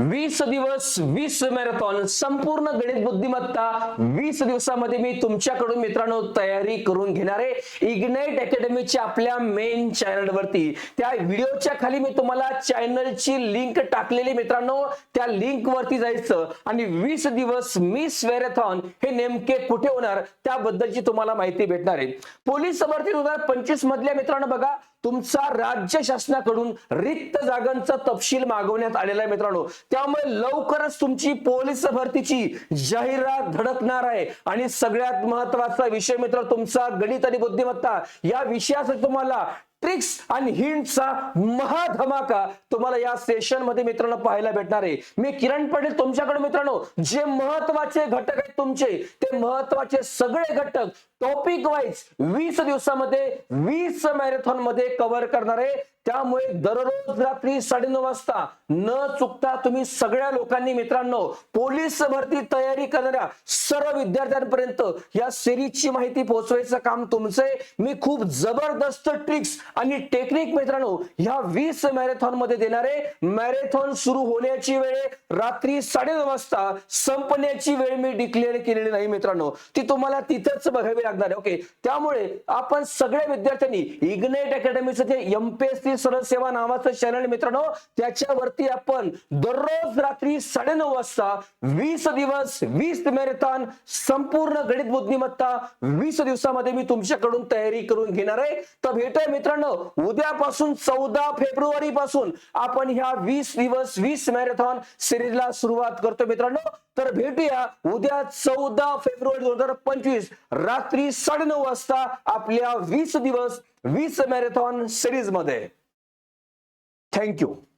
वीस दिवस वीस मॅरेथॉन संपूर्ण गणित बुद्धिमत्ता वीस दिवसामध्ये मी तुमच्याकडून मित्रांनो तयारी करून घेणार आहे. इग्नाइट अकॅडमीच्या आपल्या मेन चॅनल वरती. त्या व्हिडिओच्या खाली मी तुम्हाला चॅनलची लिंक टाकलेली मित्रांनो. त्या लिंक वरती जायचं आणि वीस दिवस मिस मॅरेथॉन हे नेमके कुठे होणार? त्याबद्दलची तुम्हाला माहिती भेटणार आहे. पोलीस भरती दोन हजार पंचवीस मधल्या मित्रांनो बघा तुमचा राज्य शासनाकडून रिक्त जागांचा तपशील मागवण्यात आलेला आहे मित्रांनो. त्यामुळे लवकरच तुमची पोलीस भरतीची जाहिरात धडकणार आहे. आणि सगळ्यात महत्त्वाचा विषय मित्र तुमचा गणित आणि बुद्धिमत्ता. या विषयासाठी तुम्हाला ट्रिक्स आणि हिंटचा महाधमाका तुम्हाला या सेशनमध्ये मित्रांनो पाहायला भेटणार आहे. मी किरण पटेल तुमच्याकडे मित्रांनो जे महत्त्वाचे घटक आहेत तुमचे ते महत्त्वाचे सगळे घटक टॉपिक वाईज वीस दिवसामध्ये वीस मॅरेथॉनमध्ये कव्हर करणार आहे. त्यामुळे दररोज रात्री साडेनऊ वाजता न चुकता तुम्ही सगळ्या लोकांनी मित्रांनो पोलीस भरती तयारी करणाऱ्या सर्व विद्यार्थ्यांपर्यंत या सिरीजची माहिती पोहोचवायचं काम तुमचे मी खूप जबरदस्त ट्रिक्स आणि टेक्निक मित्रांनो ह्या वीस मॅरेथॉनमध्ये देणार आहे. मॅरेथॉन सुरू होण्याची वेळ रात्री साडेनऊ वाजता संपण्याची वेळ मी डिक्लेअर केलेली नाही मित्रांनो. ती तुम्हाला तिथंच बघावी लागणार आहे. ओके त्यामुळे आपण सगळ्या विद्यार्थ्यांनी इग्नेट अकॅडमीचं जे एमपीएससी सरळ सेवा नावाचं चॅनल मित्रांनो त्याच्यावरती आपण दररोज रात्री साडेनऊ वाजता वीस दिवस वीस मॅरेथॉन संपूर्ण गणित बुद्धिमत्ता वीस दिवसामध्ये मी तुमच्याकडून तयारी करून घेणार आहे. तर भेटूय मित्रांनो उद्यापासून चौदा फेब्रुवारी पासून आपण ह्या वीस दिवस वीस मॅरेथॉन सिरीजला सुरुवात करतो मित्रांनो. तर भेटूया उद्या चौदा फेब्रुवारी दोन हजार पंचवीस रात्री साडेनऊ वाजता आपल्या वीस दिवस वीस मॅरेथॉन सिरीजमध्ये. Thank you.